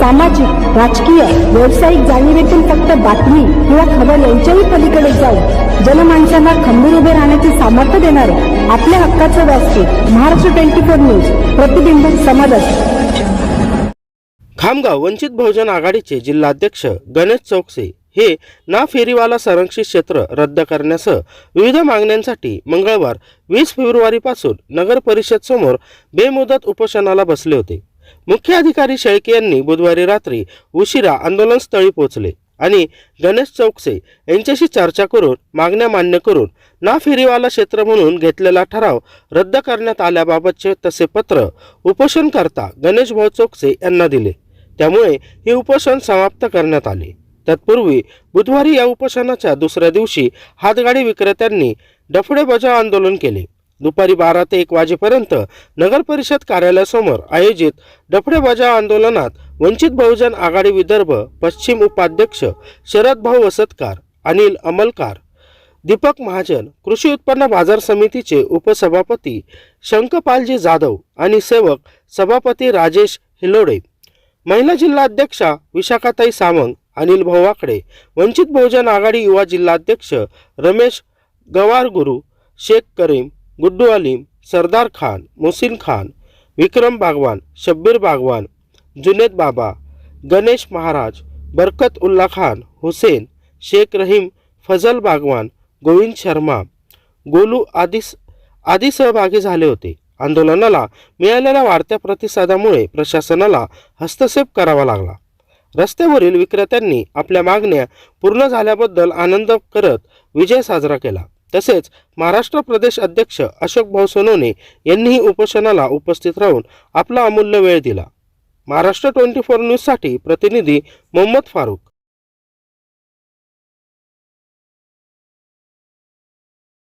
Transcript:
सामाजिक राजकीय व्यावसायिक जाणीवेतून फक्त बातमी किंवा खबर यांच्याही पलीकडे जाऊन जनमानसांना खंबीर उभे राहण्याचे सामर्थ्य देणारे आपल्या हक्काचं व्यासपीठ महाराष्ट्र ट्वेंटी फोर न्यूज प्रतिबिंब समाजात खामगाव वंचित बहुजन आघाडीचे जिल्हाध्यक्ष गणेश चौकसे हे ना फेरीवाला संरक्षित क्षेत्र रद्द करण्यासह विविध मागण्यांसाठी मंगळवार वीस फेब्रुवारीपासून नगर परिषद समोर बेमुदत उपोषणाला बसले होते. मुख्य अधिकारी शेळके यांनी बुधवारी रात्री उशिरा आंदोलनस्थळी पोहोचले आणि गणेश चौकसे यांच्याशी चर्चा करून मागण्या मान्य करून ना फेरीवाला क्षेत्र म्हणून घेतलेला ठराव रद्द करण्यात आल्याबाबतचे तसे पत्र उपोषणकर्ता गणेश भाऊ चौकसे यांना दिले. त्यामुळे हे उपोषण समाप्त करण्यात आले. तत्पूर्वी बुधवारी या उपोषणाच्या दुसऱ्या दिवशी हातगाडी विक्रेत्यांनी डफडे बजाव आंदोलन केले. दुपारी बारा ते एक वाजेपर्यंत नगर परिषद कार्यालयासमोर आयोजित डफडे बजाव आंदोलनात वंचित बहुजन आघाडी विदर्भ पश्चिम उपाध्यक्ष शरद भाऊ वसतकार अनिल अमलकार दीपक महाजन कृषी उत्पन्न बाजार समितीचे उपसभापती शंकपालजी जाधव आणि सेवक सभापती राजेश हिलोडे. महिला जिल्हाध्यक्षा विशाखाताई सामंग अनिल भाऊ वाकडे वंचित बहुजन आघाडी युवा जिल्हाध्यक्ष रमेश गवारगुरू शेख करीम गुड्डू अलीम सरदार खान मोसिन खान विक्रम बागवान शब्बीर बागवान जुनेद बाबा गणेश महाराज बरकत उल्ला खान हुसेन शेख रहीम फजल बागवान गोविंद शर्मा गोलू आदी आदी सहभागी झाले होते. आंदोलनाला मिळालेल्या वाढत्या प्रतिसादामुळे प्रशासनाला हस्तक्षेप करावा लागला. रस्त्यावरील विक्रेत्यांनी आपल्या मागण्या पूर्ण झाल्याबद्दल आनंद करत विजय साजरा केला. तसेच महाराष्ट्र प्रदेश अध्यक्ष अशोक भाऊ सोनवणे यांनीही उपोषणाला उपस्थित राहून आपला अमूल्य वेळ दिला. महाराष्ट्र ट्वेंटी फोर न्यूजसाठी प्रतिनिधी मोहम्मद फारूक